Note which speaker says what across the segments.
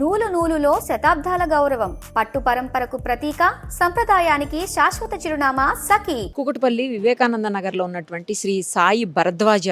Speaker 1: నూలు నూలులో శతాబ్దాల గౌరవం. పట్టు పరంపరకు ప్రతీక సంప్రదాయానికి శాశ్వత చిరునామా సఖీ.
Speaker 2: కుకుటపల్లి వివేకానంద నగర్లో ఉన్నటువంటి శ్రీ సాయి భరద్వాజ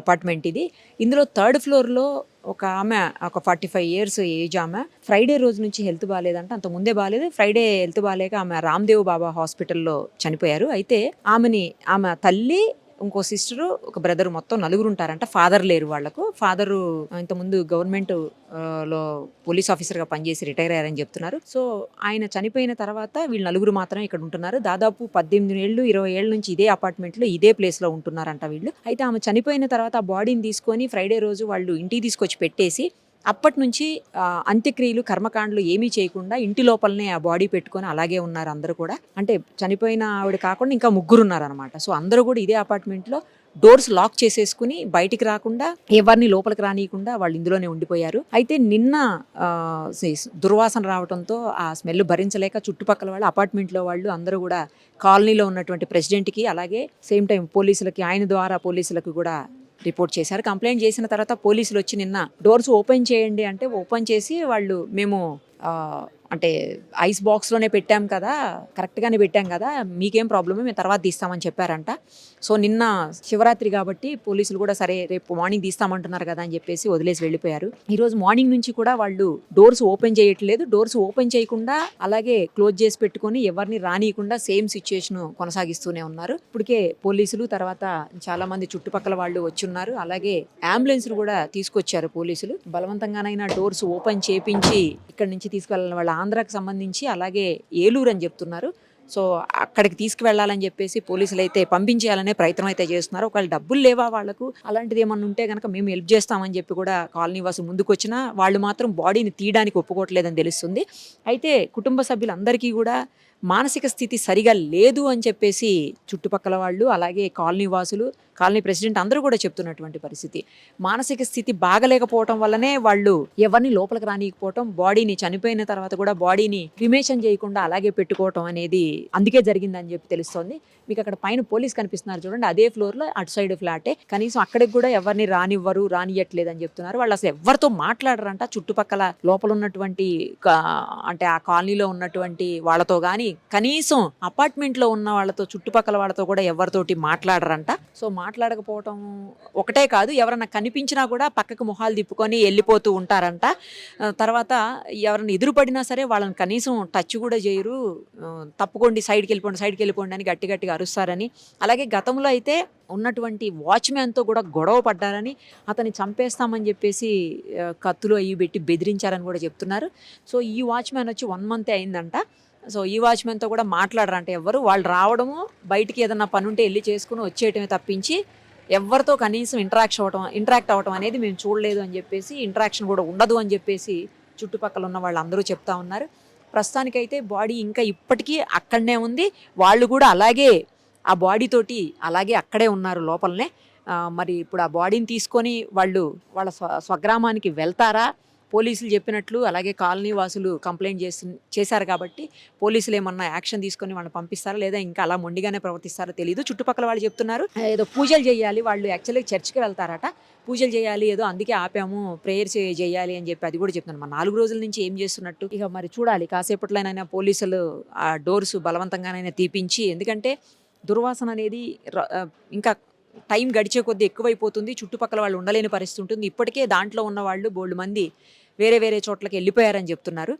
Speaker 2: అపార్ట్మెంట్ ఇది. ఇందులో థర్డ్ ఫ్లోర్లో ఒక ఆమె ఒక ఫార్టీ ఫైవ్ ఇయర్స్ ఏజ్ ఆమె. ఫ్రైడే రోజు నుంచి హెల్త్ బాగాలేదంటే అంత ముందే బాగాలేదు ఫ్రైడే హెల్త్ బాగాలేక ఆమె రామ్దేవ్ బాబా హాస్పిటల్లో చనిపోయారు. అయితే ఆమెని ఆమె తల్లి ఇంకో సిస్టరు ఒక బ్రదర్ మొత్తం నలుగురు ఉంటారంట ఫాదర్ లేరు వాళ్ళకు ఫాదరు ఇంతకుముందు గవర్నమెంట్లో పోలీస్ ఆఫీసర్గా పనిచేసి రిటైర్ అయ్యారని చెప్తున్నారు. సో ఆయన చనిపోయిన తర్వాత వీళ్ళు నలుగురు మాత్రమే ఇక్కడ ఉంటున్నారు దాదాపు పద్దెనిమిది ఏళ్ళు ఇరవై ఏళ్ళ నుంచి ఇదే అపార్ట్మెంట్లో ఇదే ప్లేస్లో ఉంటున్నారంట వీళ్ళు. అయితే ఆమె చనిపోయిన తర్వాత ఆ బాడీని తీసుకొని ఫ్రైడే రోజు వాళ్ళు ఇంటికి తీసుకొచ్చి పెట్టేసి అప్పటి నుంచి అంత్యక్రియలు కర్మకాండలు ఏమీ చేయకుండా ఇంటి లోపలనే ఆ బాడీ పెట్టుకొని అలాగే ఉన్నారు అందరూ కూడా. అంటే చనిపోయిన ఆవిడ కాకుండా ఇంకా ముగ్గురు ఉన్నారనమాట సో అందరూ కూడా ఇదే అపార్ట్మెంట్లో డోర్స్ లాక్ చేసేసుకుని బయటికి రాకుండా ఎవరిని లోపలికి రానియకుండా వాళ్ళు ఇందులోనే ఉండిపోయారు. అయితే నిన్న దుర్వాసన రావడంతో ఆ స్మెల్ భరించలేక చుట్టుపక్కల వాళ్ళు అపార్ట్మెంట్లో వాళ్ళు అందరూ కూడా కాలనీలో ఉన్నటువంటి ప్రెసిడెంట్కి అలాగే సేమ్ టైం పోలీసులకి ఆయన ద్వారా పోలీసులకు కూడా రిపోర్ట్ చేశారు. కంప్లైంట్ చేసిన తర్వాత పోలీసులు వచ్చి నిన్న డోర్స్ ఓపెన్ చేయండి అంటే ఓపెన్ చేసి వాళ్ళు మేము అంటే ఐస్ బాక్స్లోనే పెట్టాం కదా కరెక్ట్గానే పెట్టాం కదా మీకేం ప్రాబ్లమ్ మేము తర్వాత తీస్తామని చెప్పారంట. సో నిన్న శివరాత్రి కాబట్టి పోలీసులు కూడా సరే రేపు మార్నింగ్ తీస్తామంటున్నారు కదా అని చెప్పేసి వదిలేసి వెళ్ళిపోయారు. ఈరోజు మార్నింగ్ నుంచి కూడా వాళ్ళు డోర్స్ ఓపెన్ చేయట్లేదు. డోర్స్ ఓపెన్ చేయకుండా అలాగే క్లోజ్ చేసి పెట్టుకొని ఎవరిని రానియకుండా సేమ్ సిచ్యుయేషన్ కొనసాగిస్తూనే ఉన్నారు. ఇప్పటికే పోలీసులు తర్వాత చాలా మంది చుట్టుపక్కల వాళ్ళు వచ్చి ఉన్నారు అలాగే అంబులెన్స్లు కూడా తీసుకొచ్చారు పోలీసులు. బలవంతంగానైనా డోర్స్ ఓపెన్ చేపించి ఇక్కడ నుంచి తీసుకెళ్ళిన వాళ్ళ ఆంధ్రాకి సంబంధించి అలాగే ఏలూరు అని చెప్తున్నారు. సో అక్కడికి తీసుకువెళ్ళాలని చెప్పేసి పోలీసులు అయితే పంపించేయాలనే ప్రయత్నం అయితే చేస్తున్నారు. ఒకవేళ డబ్బులు లేవా వాళ్ళకు? అలాంటిది ఏమన్నా ఉంటే కనుక మేము హెల్ప్ చేస్తామని చెప్పి కూడా కాలనీ వాసులు ముందుకు వచ్చినా వాళ్ళు మాత్రం బాడీని తీయడానికి ఒప్పుకోవట్లేదని తెలుస్తుంది. అయితే కుటుంబ సభ్యులందరికీ కూడా మానసిక స్థితి సరిగా లేదు అని చెప్పేసి చుట్టుపక్కల వాళ్ళు అలాగే కాలనీ వాసులు కాలనీ ప్రెసిడెంట్ అందరూ కూడా చెప్తున్నటువంటి పరిస్థితి. మానసిక స్థితి బాగలేకపోవటం వల్లనే వాళ్ళు ఎవరిని లోపలికి రానియకపోవటం బాడీని చనిపోయిన తర్వాత కూడా బాడీని క్రిమేషన్ చేయకుండా అలాగే పెట్టుకోవటం అనేది అందుకే జరిగిందని చెప్పి తెలుస్తోంది. మీకు అక్కడ పైన పోలీస్ కనిపిస్తున్నారు చూడండి అదే ఫ్లోర్లో అటు సైడ్ ఫ్లాటే. కనీసం అక్కడికి కూడా ఎవరిని రానివ్వరు రానియట్లేదు అని చెప్తున్నారు. వాళ్ళు అసలు ఎవరితో మాట్లాడరంట. చుట్టుపక్కల లోపల ఉన్నటువంటి అంటే ఆ కాలనీలో ఉన్నటువంటి వాళ్ళతో కానీ కనీసం అపార్ట్మెంట్లో ఉన్న వాళ్ళతో చుట్టుపక్కల వాళ్ళతో కూడా ఎవరితోటి మాట్లాడరంట. సో మా మాట్లాడకపోవటం ఒకటే కాదు ఎవరన్నా కనిపించినా కూడా పక్కకు మొహాలు తిప్పుకొని వెళ్ళిపోతూ ఉంటారంట. తర్వాత ఎవరైనా ఎదురుపడినా సరే వాళ్ళని కనీసం టచ్ కూడా చేయరు. తప్పుకోండి సైడ్కి వెళ్ళిపోండి సైడ్కి వెళ్ళిపోండి అని గట్టి గట్టిగా అరుస్తారని. అలాగే గతంలో అయితే ఉన్నటువంటి వాచ్మ్యాన్తో కూడా గొడవ పడ్డారని అతన్ని చంపేస్తామని చెప్పేసి కత్తులు అవి పెట్టి బెదిరించారని కూడా చెప్తున్నారు. సో ఈ వాచ్మ్యాన్ వచ్చి వన్ మంతే అయిందంట. సో ఈ వాచ్మెన్తో కూడా మాట్లాడరంట ఎవరు వాళ్ళు రావడము బయటికి ఏదన్నా పని ఉంటే వెళ్ళి చేసుకుని వచ్చేయటమే తప్పించి ఎవరితో కనీసం ఇంటరాక్షన్ అవ్వటం ఇంటరాక్ట్ అవ్వటం అనేది మేము చూడలేదు అని చెప్పేసి ఇంటరాక్షన్ కూడా ఉండదు అని చెప్పేసి చుట్టుపక్కల ఉన్న వాళ్ళు అందరూ చెప్తా ఉన్నారు. ప్రస్తుతానికైతే బాడీ ఇంకా ఇప్పటికీ అక్కడనే ఉంది. వాళ్ళు కూడా అలాగే ఆ బాడీతోటి అలాగే అక్కడే ఉన్నారు లోపలనే. మరి ఇప్పుడు ఆ బాడీని తీసుకొని వాళ్ళు వాళ్ళ స్వ స్వగ్రామానికి వెళ్తారా? పోలీసులు చెప్పినట్లు అలాగే కాలనీ వాసులు కంప్లైంట్ చేసి చేశారు కాబట్టి పోలీసులు ఏమన్నా యాక్షన్ తీసుకొని వాళ్ళని పంపిస్తారా? లేదా ఇంకా అలా మొండిగానే ప్రవర్తిస్తారో తెలియదు చుట్టుపక్కల వాళ్ళు చెప్తున్నారు. ఏదో పూజలు చేయాలి. వాళ్ళు యాక్చువల్లీ చర్చికి వెళ్తారట. పూజలు చేయాలి. ఏదో అందుకే ఆపాము. ప్రేయర్స్ చేయాలి అని చెప్పి అది కూడా చెప్తున్నాను మరి నాలుగు రోజుల నుంచి ఏం చేస్తున్నట్టు? ఇక మరి చూడాలి. కాసేపట్లోనైనా పోలీసులు ఆ డోర్స్ బలవంతంగానైనా తీపించి ఎందుకంటే దుర్వాసన అనేది ఇంకా టైం గడిచే కొద్దీ ఎక్కువైపోతుంది. చుట్టుపక్కల వాళ్ళు ఉండలేని పరిస్థితి ఉంటుంది. ఇప్పటికే దాంట్లో ఉన్న వాళ్ళు బోల్డ్ మంది వేరే వేరే చోట్లకి వెళ్ళిపోయారని చెప్తున్నారు.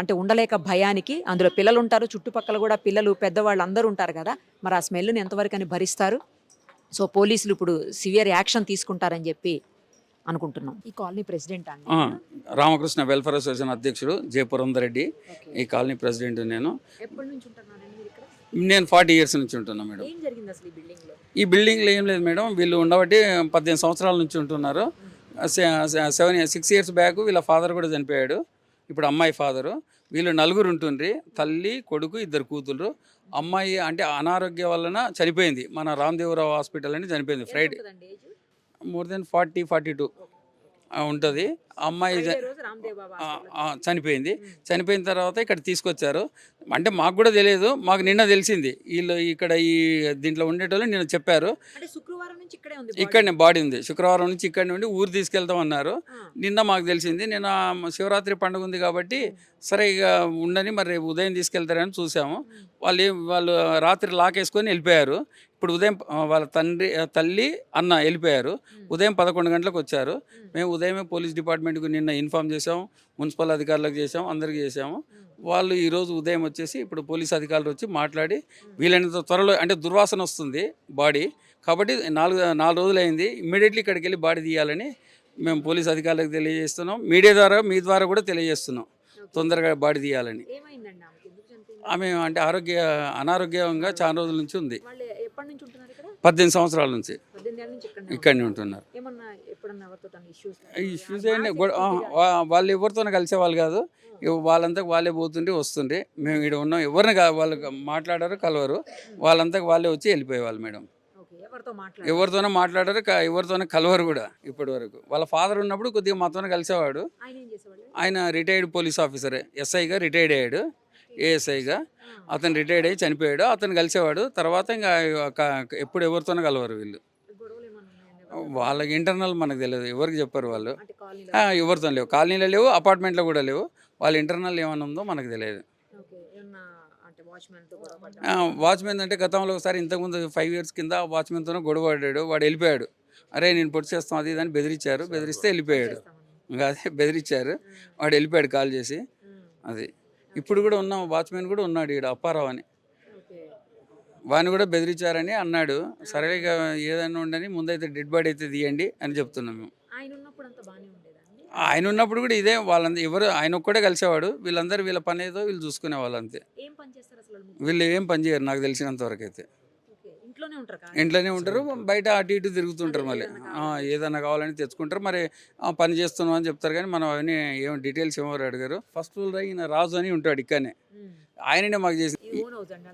Speaker 2: అంటే ఉండలేక భయానికి అందులో పిల్లలు ఉంటారు చుట్టుపక్కల కూడా పిల్లలు పెద్దవాళ్ళు అందరూ ఉంటారు కదా. మరి ఆ స్మెల్ని ఎంతవరకు అని భరిస్తారు? సో పోలీసులు ఇప్పుడు సివియర్ యాక్షన్ తీసుకుంటారని చెప్పి అనుకుంటున్నాం. ఈ colony president
Speaker 3: Ramakrishna welfare association అధ్యక్షుడు జయపురందర్ రెడ్డి ఈ కాలనీ ప్రెసిడెంట్ నేను.
Speaker 2: ఎప్పటి నుంచి ఉంటున్నారండి మీరు ఇక్కడ?
Speaker 3: నేను ఫార్టీ ఇయర్స్ నుంచి ఉంటున్నా మేడం.
Speaker 2: ఏం జరిగింది అసలు ఈ బిల్డింగ్లో
Speaker 3: ఈ బిల్డింగ్లో ఏం లేదు మేడం. వీళ్ళు ఉండబట్టి పద్దెనిమిది సంవత్సరాల నుంచి ఉంటున్నారు. సెవెన్ సిక్స్ ఇయర్స్ బ్యాక్ వీళ్ళ ఫాదర్ కూడా చనిపోయాడు. ఇప్పుడు అమ్మాయి ఫాదరు వీళ్ళు నలుగురు ఉంటుండ్రి. తల్లి కొడుకు ఇద్దరు కూతురు అమ్మాయి అంటే అనారోగ్యం వలన చనిపోయింది. మన రామదేవరావు హాస్పిటల్ అని చనిపోయింది. Friday more than forty forty two ఉంటుంది. అమ్మాయి చనిపోయింది. చనిపోయిన తర్వాత ఇక్కడ తీసుకొచ్చారు. అంటే మాకు కూడా తెలియదు. మాకు నిన్న తెలిసింది. వీళ్ళు ఇక్కడ ఈ దీంట్లో ఉండేటోళ్ళు నిన్న చెప్పారు.
Speaker 2: నుంచి ఇక్కడే ఉంది
Speaker 3: ఇక్కడనే బాడీ ఉంది. శుక్రవారం నుంచి ఇక్కడ నుండి ఊరు తీసుకెళ్తాం అన్నారు. నిన్న మాకు తెలిసింది నిన్న శివరాత్రి పండుగ ఉంది కాబట్టి సరే ఇక ఉండని మరి రేపు ఉదయం తీసుకెళ్తారని చూసాము. వాళ్ళు ఏం వాళ్ళు రాత్రి లాక్ వేసుకొని వెళ్ళిపోయారు. ఇప్పుడు ఉదయం ఆ, వాళ్ళ తండ్రి ఆ, తల్లి అన్న వెళ్ళిపోయారు. ఉదయం పదకొండు గంటలకు వచ్చారు. మేము ఉదయమే పోలీస్ డిపార్ట్మెంట్కి నిన్న ఇన్ఫామ్ చేసాం మున్సిపల్ అధికారులకు చేసాం అందరికీ చేసాము వాళ్ళు ఈరోజు ఉదయం వచ్చేసి ఇప్పుడు పోలీస్ అధికారులు వచ్చి మాట్లాడి వీలైనంత త్వరలో అంటే దుర్వాసన వస్తుంది బాడీ కాబట్టి నాలుగు నాలుగు రోజులు అయింది ఇమ్మీడియట్లీ ఇక్కడికి వెళ్ళి బాడీ తీయాలని మేము పోలీస్ అధికారులకు తెలియజేస్తున్నాం. మీడియా ద్వారా మీ ద్వారా కూడా తెలియజేస్తున్నాం తొందరగా బాడీ తీయాలని. ఆమె అంటే ఆరోగ్య అనారోగ్యంగా చాలా రోజుల నుంచి ఉంది.
Speaker 2: వాళ్ళు
Speaker 3: పద్దెనిమిది సంవత్సరాల నుంచి. ఇక్కడనే ఉంటున్నారు.
Speaker 2: ఎవరితో ఇష్యూస్
Speaker 3: ఈ ఇష్యూస్ ఏంటి గొడ- ఆ, వా- వాళ్ళు కాదు. వాళ్ళంతా వాళ్ళే పోతుంటే వస్తుండే మేము ఇక్కడ ఉన్నాం. ఎవరిని వాళ్ళు మాట్లాడారు కలవరు వాళ్ళంతా వాళ్ళే వచ్చి వెళ్ళిపోయేవాళ్ళు మేడం.
Speaker 2: ఎవరితో
Speaker 3: ఎవరితోనో మాట్లాడారు ఎవరితోనో కలవరు కూడా ఇప్పటి వరకు. వాళ్ళ ఫాదర్ ఉన్నప్పుడు కొద్దిగా మాతోనే కలిసేవాడు.
Speaker 2: ఆయన
Speaker 3: రిటైర్డ్ పోలీస్ ఆఫీసర్. ఎస్ఐగా రిటైర్డ్ అయ్యాడు. ఏఎస్ఐగా. అతను రిటైర్డ్ అయ్యి చనిపోయాడు. అతను కలిసేవాడు. తర్వాత ఇంకా ఎప్పుడు ఎవరితోనో కలవరు వీళ్ళు. వాళ్ళకి ఇంటర్నల్ మనకు తెలియదు. ఎవరికి చెప్పారు వాళ్ళు. ఎవరితో లేవు. కాలనీలో లేవు అపార్ట్మెంట్లో కూడా లేవు. వాళ్ళ ఇంటర్నల్ ఏమైనా ఉందో మనకు తెలియదు.
Speaker 2: వాచ్మెన్
Speaker 3: అంటే గతంలో ఒకసారి ఇంతకుముందు ఫైవ్ ఇయర్స్ కింద వాచ్మెన్తోనే గొడవ పడ్డాడు. వాడు వెళ్ళిపోయాడు. అరే నేను పొడి చేస్తాం అది అని బెదిరించారు. బెదిరిస్తే వెళ్ళిపోయాడు. ఇంకా అదే బెదిరించారు. వాడు వెళ్ళిపోయాడు కాల్ చేసి. అది. ఇప్పుడు కూడా ఉన్న వాచ్మెన్ కూడా ఉన్నాడు ఇక్కడ అప్పారావు అని. వాడిని కూడా బెదిరించారని అన్నాడు. సరే ఇక ఏదైనా ఉండని ముందైతే డెడ్ బాడీ అయితే తీయండి అని చెప్తున్నాం మేము
Speaker 2: ఆయన ఉన్నప్పుడు అంతా బాగానే ఉండేదండి
Speaker 3: ఆయన ఉన్నప్పుడు కూడా ఇదే వాళ్ళందరూ ఎవరు ఆయన ఒక్కడే కలిసేవాడు. వీళ్ళందరూ వీళ్ళ పని ఏదో వీళ్ళు చూసుకునే వాళ్ళు అంతే.
Speaker 2: వాళ్ళు
Speaker 3: ఏం పని చేయరు నాకు తెలిసినంత వరకు అయితే
Speaker 2: ఇంట్లోనే ఉంటారు కదా?
Speaker 3: ఇంట్లోనే ఉంటారు బయట అటు ఇటు తిరుగుతుంటారు మళ్ళీ. ఏదైనా కావాలని తెచ్చుకుంటారు. మరి పని చేస్తున్నాం అని చెప్తారు కానీ మనం అవన్నీ ఏం డీటెయిల్స్ ఏమో అడిగారు ఫస్ట్ ఫ్లోర్ ఈయన రాజు అని ఉంటాడు ఇక్కడనే. ఆయననే మాకు చేసి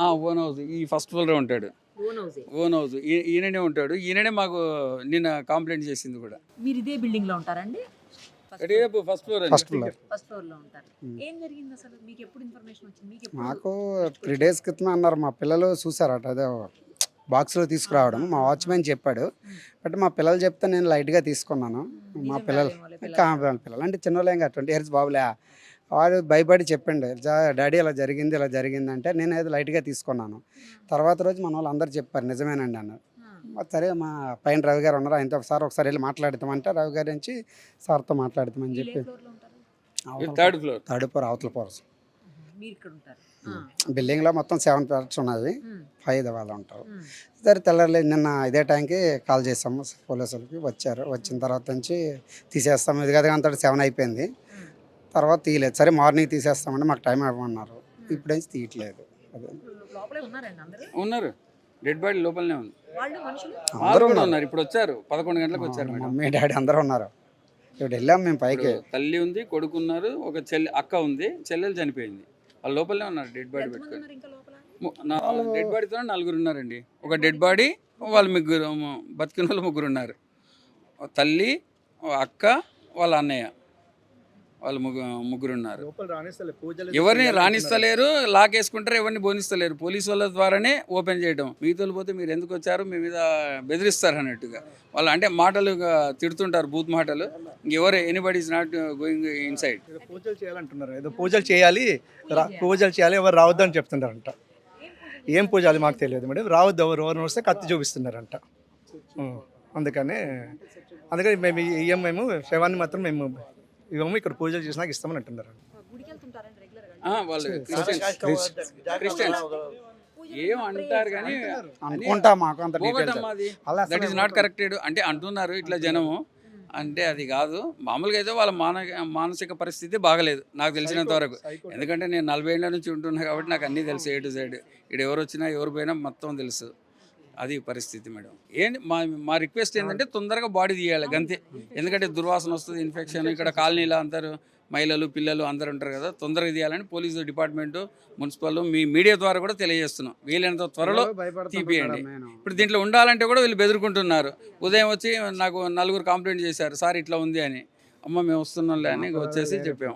Speaker 2: ఓన్ హౌస్
Speaker 3: ఈ ఫస్ట్ ఫ్లోర్లో ఉంటాడు.
Speaker 2: Own house.
Speaker 3: Own house. ఈ- ఈయననే ఉంటాడు. ఈయననే మాకు నిన్న కంప్లైంట్ చేసింది కూడా.
Speaker 2: మీరు ఇదే బిల్డింగ్లో ఉంటారండి?
Speaker 3: First floor
Speaker 4: first floor
Speaker 2: first ఫ్లోర్లో ఉంటారు. ఏం జరిగింది అసలు? మీకు ఎప్పుడు ఇన్ఫర్మేషన్ వచ్చింది? మీకు ఎప్పుడు
Speaker 4: మాకు త్రీ డేస్ క్రితం అన్నారు. మా పిల్లలు చూసారట అదే బాక్స్లో తీసుకురావడం. మా వాచ్మెన్ చెప్పాడు. బట్ మా పిల్లలు చెప్తే నేను లైట్గా తీసుకున్నాను. మా పిల్లలు కా- పిల్లలు. అంటే చిన్నోళ్ళేం కాదు. ట్వంటీ ఇయర్స్ బాబులే. వాడు భయపడి చెప్పిండు. "జా- డాడీ ఇలా జరిగింది ఇలా జరిగింది అంటే నేను ఏదో లైట్గా తీసుకున్నాను. తర్వాత రోజు మన వాళ్ళు అందరు చెప్పారు. నిజమేనండి అన్నారు. సరే మా పైన రవి గారు ఉన్నారు? ఆయనతో ఒకసారి ఒకసారి వెళ్ళి మాట్లాడతామంటే రవి గారి నుంచి సార్తో మాట్లాడతామని చెప్పి.
Speaker 2: ఫ్లోర్లో ఉంటారు
Speaker 3: థర్డ్ ఫ్లోర్?
Speaker 4: థర్డ్ ఫ్లోర్ అవతల పోరస్
Speaker 2: మీరు ఇక్కడ ఉంటారు.
Speaker 4: బిల్డింగ్లో మొత్తం సెవెన్ ఫ్లాట్స్ ఉన్నది. ఫైవ్ వాళ్ళు ఉంటారు. సరే తెల్లారి నిన్న ఇదే టైంకి కాల్ చేసాము పోలీసులకి వచ్చారు. వచ్చిన తర్వాత నుంచి తీసేస్తాము. ఇది కదా అంతటి సెవెన్ అయిపోయింది. తర్వాత తీయలేదు. సరే మార్నింగ్ తీసేస్తామంటే మాకు టైం ఇవ్వమన్నారు. ఇప్పుడేం తీయట్లేదు. అదే.
Speaker 3: ఉన్నారు. డెడ్ బాడీ లోపలనే ఉంది.
Speaker 2: వాళ్ళు మనుషులు?
Speaker 3: వాళ్ళు కూడా ఉన్నారు. ఇప్పుడు వచ్చారు. పదకొండు గంటలకు వచ్చారు మేడం.
Speaker 4: మమ్మీ డాడీ అందరూ ఉన్నారు. ఇప్పుడు వెళ్ళాం మేము పైకి.
Speaker 3: తల్లి ఉంది కొడుకు ఉన్నారు ఒక చెల్లి అక్క ఉంది చెల్లెలు చనిపోయింది. వాళ్ళ లోపలనే ఉన్నారు డెడ్ బాడీ పెట్టుకొని. ము- డెడ్ బాడీతో నలుగురు ఉన్నారండి. ఒక డెడ్ బాడీ వాళ్ళు ముగ్గురు ము- బతికిన వాళ్ళు ముగ్గురు ఉన్నారు. తల్లి అక్క వాళ్ళ అన్నయ్య. వాళ్ళు ముగ్గురు ముగ్గురు ఉన్నారు
Speaker 5: పూజలు
Speaker 3: ఎవరిని రాణిస్తలేరు లాక్ వేసుకుంటారు ఎవరిని బోనిస్తలేరు పోలీసు వాళ్ళ ద్వారానే ఓపెన్ చేయడం. మీతో పోతే మీరు ఎందుకు వచ్చారు? మీ మీద బెదిరిస్తారు అన్నట్టుగా. వాళ్ళు అంటే మాటలు తిడుతుంటారు బూత్ మాటలు. ఎవరు anybody is not going inside
Speaker 5: ఏదో పూజలు చేయాలంటున్నారు. ఏదో పూజలు చేయాలి రా- పూజలు చేయాలి ఎవరు రావద్దు అని చెప్తున్నారంట. ఏం పూజ అది మాకు తెలియదు మేడం. రావద్దు ఎవరు ఎవరు వస్తే కత్తి చూపిస్తున్నారంట. అందుకని అందుకని మేము ఇయ్యం మేము శవాన్ని మాత్రం మేము ఇవ్వము ఇక్కడ పూజలు చేసినాక ఇస్తామని అంటున్నారు.
Speaker 3: వాళ్ళు క్రిస్టియన్స్. క్రిస్టియన్స్. ఏం అంటారు కానీ
Speaker 4: అనుకుంటా మాకు అంత
Speaker 3: దట్ ఈస్ నాట్ కరెక్టెడ్ అంటే అంటున్నారు ఇట్లా జనము. అంటే అది కాదు. మామూలుగా అయితే వాళ్ళ మాన మానసిక పరిస్థితి బాగలేదు. నాకు తెలిసినంత వరకు. ఎందుకంటే నేను నలభై ఏళ్ళ నుంచి ఉంటున్నా కాబట్టి నాకు అన్నీ తెలుసు ఏ టు సైడ్ ఇక్కడ ఎవరు వచ్చినా ఎవరు పోయినా మొత్తం తెలుసు. అది పరిస్థితి మేడం. ఏంటి మా మా రిక్వెస్ట్ ఏంటంటే తొందరగా బాడీ తీయాలి గంతే. ఎందుకంటే దుర్వాసన వస్తుంది ఇన్ఫెక్షన్ ఇక్కడ కాలనీలో అందరూ మహిళలు పిల్లలు అందరూ ఉంటారు కదా తొందరగా తీయాలని పోలీసు డిపార్ట్మెంటు మున్సిపల్ మీ మీడియా ద్వారా కూడా తెలియజేస్తున్నాం. వీలైనంత త్వరలో తీపియండి. ఇప్పుడు దీంట్లో ఉండాలంటే కూడా వీళ్ళు బెదురుకుంటున్నారు. ఉదయం వచ్చి నాకు నలుగురు కంప్లైంట్ చేశారు సార్ ఇట్లా ఉంది అని. అమ్మ మేము వస్తున్నాంలే అని వచ్చేసి చెప్పాం.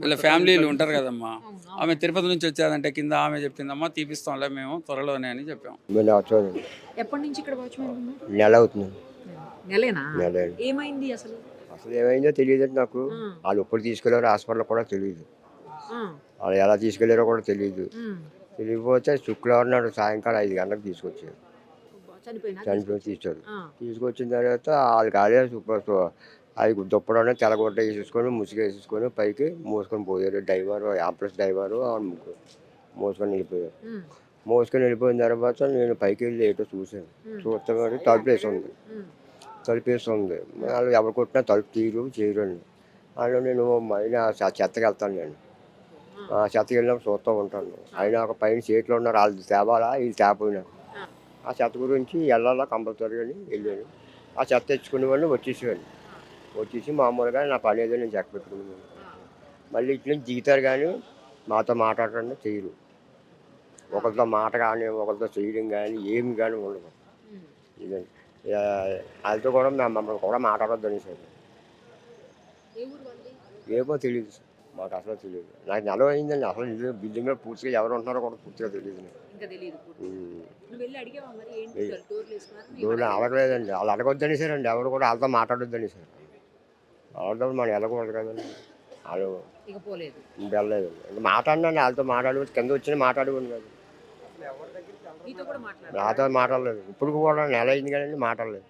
Speaker 4: వీళ్ళ
Speaker 3: ఫ్యామిలీలు ఉంటారు కదమ్మా. ఆమె తిరుపతి నుంచి వచ్చేదంటే కింద ఆమె చెప్పిందమ్మా తీపిస్తాంలే మేము త్వరలోనే అని చెప్పాం.
Speaker 2: ఎప్పటి నుంచి ఇక్కడ
Speaker 6: నెల అవుతుంది.
Speaker 2: నెలేనా?
Speaker 6: నెల.
Speaker 2: ఏమైంది అసలు?
Speaker 6: అసలు ఏమైందో తెలియదు నాకు.
Speaker 2: ఆ,
Speaker 6: వాళ్ళు ఎప్పుడు తీసుకెళ్ళారో హాస్పిటల్ కూడా తెలియదు.
Speaker 2: ఆ,
Speaker 6: వాళ్ళు ఎలా తీసుకెళ్ళారో కూడా తెలియదు. తెలియకపోతే శుక్రవారం నాడు సాయంకాలం ఐదు గంటలకు తీసుకొచ్చారు. చనిపోయి తీసుకోరు
Speaker 2: ఆ,
Speaker 6: తీసుకొచ్చిన తర్వాత వాళ్ళు కాలే అది దుప్పడనే తెల్లగొట్ట వేసేసుకొని ముసుగు వేసేసుకొని పైకి మోసుకొని పోయారు డ్రైవర్ యాంప్లస్ డ్రైవరు ముగ్గురు మోసుకొని వెళ్ళిపోయారు. మోసుకొని వెళ్ళిపోయిన తర్వాత నేను పైకి వెళ్ళి ఏటో చూశాను. చూస్తే తలుపు వేసి ఉంది తలుపు వేసి ఉంది వాళ్ళు ఎవరు కొట్టినా తలుపు తీరు చేయరండి వాళ్ళు నేను అయినా చెత్తకి వెళ్తాను నేను. ఆ. చెత్తకి వెళ్ళినప్పుడు చూస్తూ ఉంటాను. అయినా ఒక పైన సీట్లు ఉన్నారు వాళ్ళు తేవాలా? ఇది తేపోయినా ఆ. చెత్త గురించి వెళ్ళాలా కంపల్సరీగా అని వెళ్ళాను. ఆ చెత్త తెచ్చుకునేవాడిని వచ్చేసేవాడిని. వచ్చేసి మామూలుగా నా పని ఏదో నేను చెక్క పెట్టుకునేవాడిని మళ్ళీ ఇట్లా దిగుతారు కానీ మాతో మాట్లాడటం చేయరు. ఒకరితో మాట కానీ ఒకరితో చేయడం కానీ ఏమి కానీ ఉండదు. వాళ్ళతో కూడా మేము మమ్మల్ని కూడా మాట్లాడొద్దు అనేసారు
Speaker 2: ఏ ఊరు వాళ్ళది?
Speaker 6: ఏమో తెలియదు సార్. మాకు అసలు తెలియదు నాకు నెల అయిందండి అసలు ఇది బిల్డింగ్లో పూర్తిగా ఎవరు ఉంటున్నారో కూడా పూర్తిగా తెలియదు నాకు.
Speaker 2: డోర్లు
Speaker 6: అడగలేదండి వాళ్ళు అడగొద్దని సార్? అండి. ఎవరు కూడా వాళ్ళతో మాట్లాడొద్దని సార్ వాళ్ళతో మనం వెళ్ళకూడదు కదండి. వాళ్ళు
Speaker 2: ఇక పోలేదు.
Speaker 6: వెళ్ళలేదు. మాట్లాడినండి వాళ్ళతో మాట్లాడి కింద వచ్చి మాట్లాడేవాడిని కాదు. నాతో మాట్లాడలేదు. ఇప్పుడు కూడా నెల అయింది కదండి మాట్లాడలేదు.